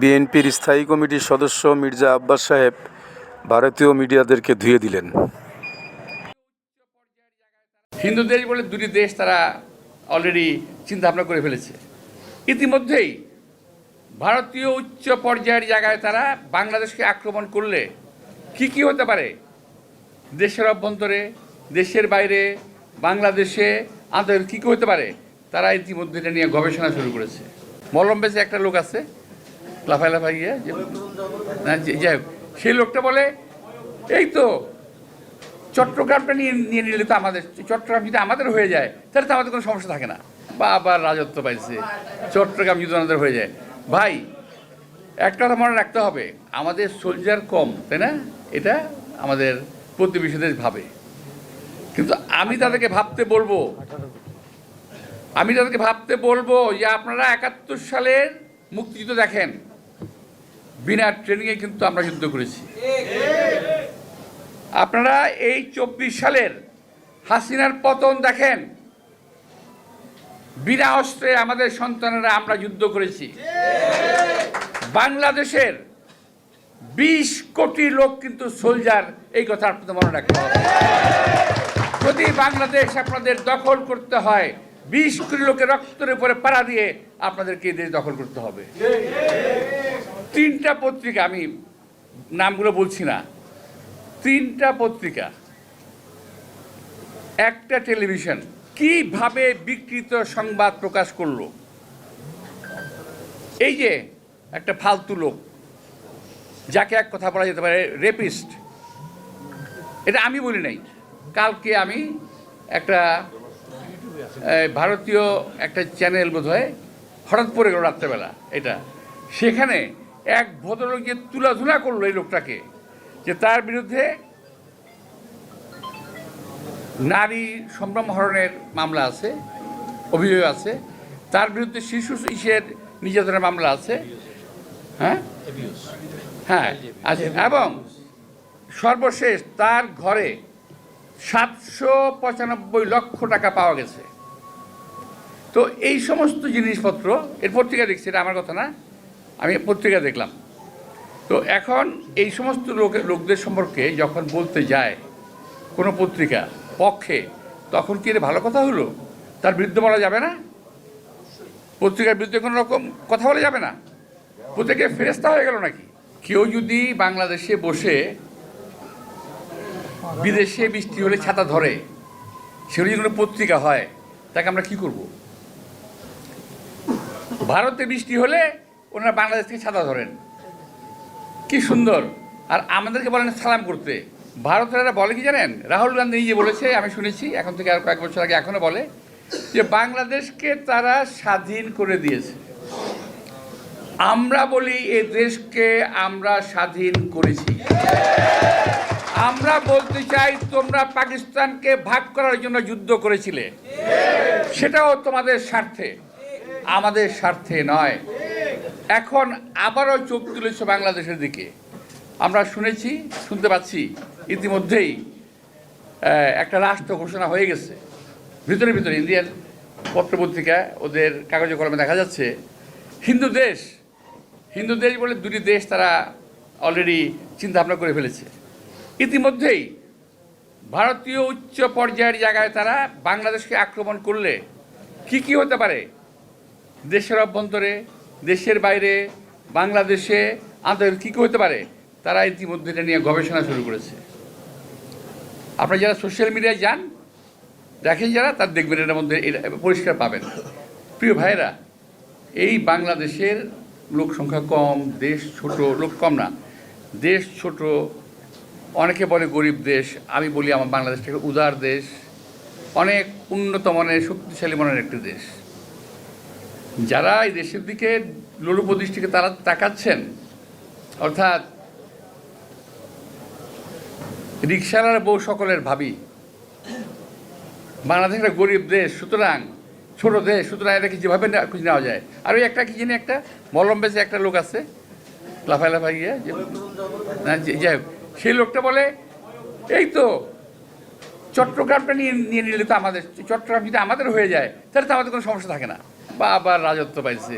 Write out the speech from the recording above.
বিএনপির স্থায়ী কমিটির সদস্য মির্জা আব্বাস সাহেব ভারতীয় মিডিয়াদেরকে ধুয়ে দিলেন। হিন্দু দেশ বলে দুটি দেশ তারা অলরেডি চিন্তা ভাবনা করে ফেলেছে। ইতিমধ্যেই ভারতীয় উচ্চ পর্যায়ের জায়গায় তারা বাংলাদেশকে আক্রমণ করলে কি কি হতে পারে? দেশের অভ্যন্তরে, দেশের বাইরে, বাংলাদেশে আন্তর্জাতিক কী কী হতে পারে? তারা ইতিমধ্যে এটা নিয়ে গবেষণা শুরু করেছে। মলম একটা লোক আছে লাফাই লাফাই গিয়ে যে না, যে- যাই হোক। সেই লোকটা বলে এই তো চট্টগ্রামটা নিয়ে নিয়ে নিলে তো আমাদের চট্টগ্রাম যদি আমাদের হয়ে যায় তাহলে তো আমাদের কোনো সমস্যা থাকে না। বা আবার রাজত্ব পাইছে চট্টগ্রাম যদি আমাদের হয়ে যায়। ভাই একটা কথা মনে রাখতে হবে আমাদের সোলজার কম তাই না? এটা আমাদের প্রতিবেশী দেশ ভাবে। কিন্তু আমি তাদেরকে ভাবতে বলব আমি তাদেরকে ভাবতে বলব যে আপনারা একাত্তর সালের মুক্তিযুদ্ধ দেখেন। বিনা ট্রেনিংয়ে কিন্তু আমরা যুদ্ধ করেছি। আপনারা এই চব্বিশ সালের হাসিনার পতন দেখেন। বিনা অস্ত্রে আমাদের সন্তানেরা আমরা যুদ্ধ করেছি। বাংলাদেশের বিশ কোটি লোক কিন্তু সোলজার এই কথা আপনাদের মনে রাখতে হবে। যদি বাংলাদেশ আপনাদের দখল করতে হয় বিশ কোটি লোকের রক্তের উপরে পাড়া দিয়ে আপনাদেরকে এই দেশ দখল করতে হবে। তিনটা পত্রিকা, আমি নামগুলো বলছি না, তিনটা পত্রিকা, একটা টেলিভিশন, কীভাবে বিকৃত সংবাদ প্রকাশ করল? এই যে একটা ফালতু লোক, যাকে এক কথা বলা যেতে পারে রেপিস্ট এটা আমি বলি নাই, কালকে আমি একটা ভারতীয় একটা চ্যানেল বোধ হয় হঠাৎ পড়ে গেল রাত্রেবেলা, এটা। সেখানে এক ভদ্রলোক তুলাধুলা করল এই লোকটাকে, যে তার বিরুদ্ধে নারী সম্ভ্রম হরণের মামলা আছে, অভিযোগ আছে, তার বিরুদ্ধে শিশু ইসের নির্যাতনের মামলা আছে হ্যাঁ? হ্যাঁ আছে। এবং সর্বশেষ তার ঘরে সাতশো পঁচানব্বই লক্ষ টাকা পাওয়া গেছে। তো এই সমস্ত জিনিসপত্র এর পত্রিকা দেখছি এটা আমার কথা না আমি পত্রিকা দেখলাম। তো এখন এই সমস্ত লোকের লোকদের সম্পর্কে যখন বলতে যায় কোনো পত্রিকা পক্ষে, তখন কি এটা ভালো কথা হলো? তার বিরুদ্ধে বলা যাবে না? পত্রিকার বিরুদ্ধে কোনো রকম কথা বলা যাবে না? পত্রিকা ফেরেস্তা হয়ে গেল নাকি? কেউ যদি বাংলাদেশে বসে বিদেশে বৃষ্টি হলে ছাতা ধরে সেগুলো যদি কোনো পত্রিকা হয়, তাকে আমরা কি করব? ভারতে বৃষ্টি হলে ওনারা বাংলাদেশ থেকে ছাতা ধরেন। কি সুন্দর। আর আমাদেরকে বলেন সালাম করতে। ভারতেরা বলে কি জানেন? রাহুল গান্ধী নিজে বলেছে, আমি শুনেছি, এখন থেকে আর কয়েক বছর আগে এখনও বলে, যে বাংলাদেশকে তারা স্বাধীন করে দিয়েছে। আমরা বলি এ দেশকে আমরা স্বাধীন করেছি। আমরা বলতে চাই তোমরা পাকিস্তানকে ভাগ করার জন্য যুদ্ধ করেছিলে। সেটাও তোমাদের স্বার্থে। আমাদের স্বার্থে নয়। এখন আবারও চোখ তুলেছে বাংলাদেশের দিকে। আমরা শুনেছি, শুনতে পাচ্ছি, ইতিমধ্যেই একটা রাষ্ট্র ঘোষণা হয়ে গেছে। ভিতরে ভিতরে ইন্ডিয়ান পত্রপত্রিকা, ওদের কাগজে কলমে দেখা যাচ্ছে, হিন্দু দেশ হিন্দু দেশ বলে দুটি দেশ তারা অলরেডি চিন্তা ভাবনা করে ফেলেছে। ইতিমধ্যেই, ভারতীয় উচ্চ পর্যায়ের জায়গায় তারা বাংলাদেশকে আক্রমণ করলে কি কি হতে পারে? দেশের অভ্যন্তরে দেশের বাইরে বাংলাদেশে আন্তর্জাতিক কী হতে পারে, তারা ইতিমধ্যে এটা নিয়ে গবেষণা শুরু করেছে। আপনারা যারা সোশ্যাল মিডিয়ায় যান, দেখেন যারা, তার দেখবেন এটার মধ্যে পরিষ্কার পাবেন। প্রিয় ভাইয়েরা, এই বাংলাদেশের লোক সংখ্যা কম, দেশ ছোট, লোক কম না। দেশ ছোট, অনেকে বলে গরিব দেশ, আমি বলি আমার বাংলাদেশটাকে উদার দেশ। অনেক উন্নত মানের, শক্তিশালী মনের একটি দেশ। যারা এই দেশের দিকে লোলুপ দৃষ্টিকে তারা তাকাচ্ছেন, অর্থাৎ রিক্সাওয়ালার বউ সকলের ভাবি বাংলাদেশ একটা গরিব দেশ, সুতরাং ছোট দেশ, সুতরাং এটাকে যেভাবে খুঁজে নেওয়া যায়। আর ওই একটা কি জানি একটা, মলম বেশে একটা লোক আছে লাফাই লাফাই গিয়ে যাই হোক, সেই লোকটা বলে, এই তো, চট্টগ্রামটা নিয়ে নিয়ে নিলে তো আমাদের চট্টগ্রাম যদি আমাদের হয়ে যায়, তাহলে তো আমাদের কোনো সমস্যা থাকে না। বা আবার রাজত্ব পাইছে।